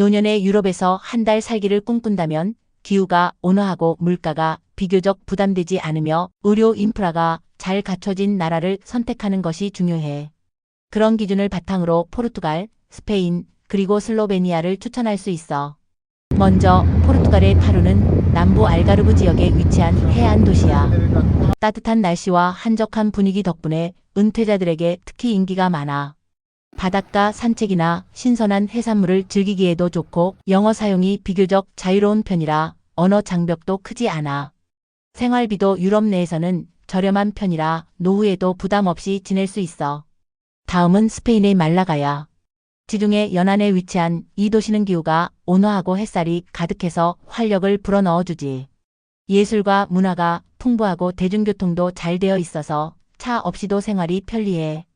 노년의 유럽에서 한 달 살기를 꿈꾼다면 기후가 온화하고 물가가 비교적 부담되지 않으며 의료 인프라가 잘 갖춰진 나라를 선택하는 것이 중요해. 그런 기준을 바탕으로 포르투갈, 스페인, 그리고 슬로베니아를 추천할 수 있어. 먼저 포르투갈의 타루는 남부 알가르브 지역에 위치한 해안 도시야. 따뜻한 날씨와 한적한 분위기 덕분에 은퇴자들에게 특히 인기가 많아. 바닷가 산책이나 신선한 해산물을 즐기기에도 좋고 영어 사용이 비교적 자유로운 편이라 언어 장벽도 크지 않아. 생활비도 유럽 내에서는 저렴한 편이라 노후에도 부담 없이 지낼 수 있어. 다음은 스페인의 말라가야. 지중해 연안에 위치한 이 도시는 기후가 온화하고 햇살이 가득해서 활력을 불어넣어 주지. 예술과 문화가 풍부하고 대중교통도 잘 되어 있어서 차 없이도 생활이 편리해.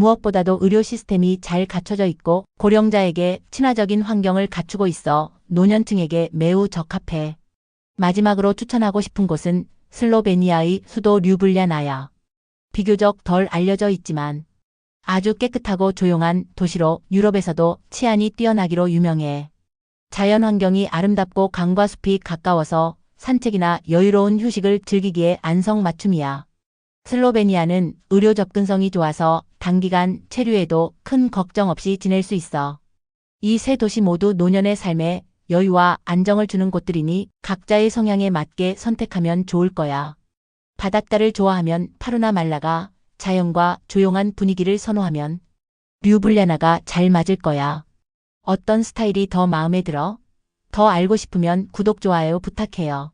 무엇보다도 의료 시스템이 잘 갖춰져 있고 고령자에게 친화적인 환경을 갖추고 있어 노년층에게 매우 적합해. 마지막으로 추천하고 싶은 곳은 슬로베니아의 수도 류블리아나야. 비교적 덜 알려져 있지만 아주 깨끗하고 조용한 도시로 유럽에서도 치안이 뛰어나기로 유명해. 자연 환경이 아름답고 강과 숲이 가까워서 산책이나 여유로운 휴식을 즐기기에 안성맞춤이야. 슬로베니아는 의료 접근성이 좋아서 단기간 체류에도 큰 걱정 없이 지낼 수 있어. 이 세 도시 모두 노년의 삶에 여유와 안정을 주는 곳들이니 각자의 성향에 맞게 선택하면 좋을 거야. 바닷가를 좋아하면 파루나 말라가, 자연과 조용한 분위기를 선호하면 류블리아나가 잘 맞을 거야. 어떤 스타일이 더 마음에 들어? 더 알고 싶으면 구독, 좋아요 부탁해요.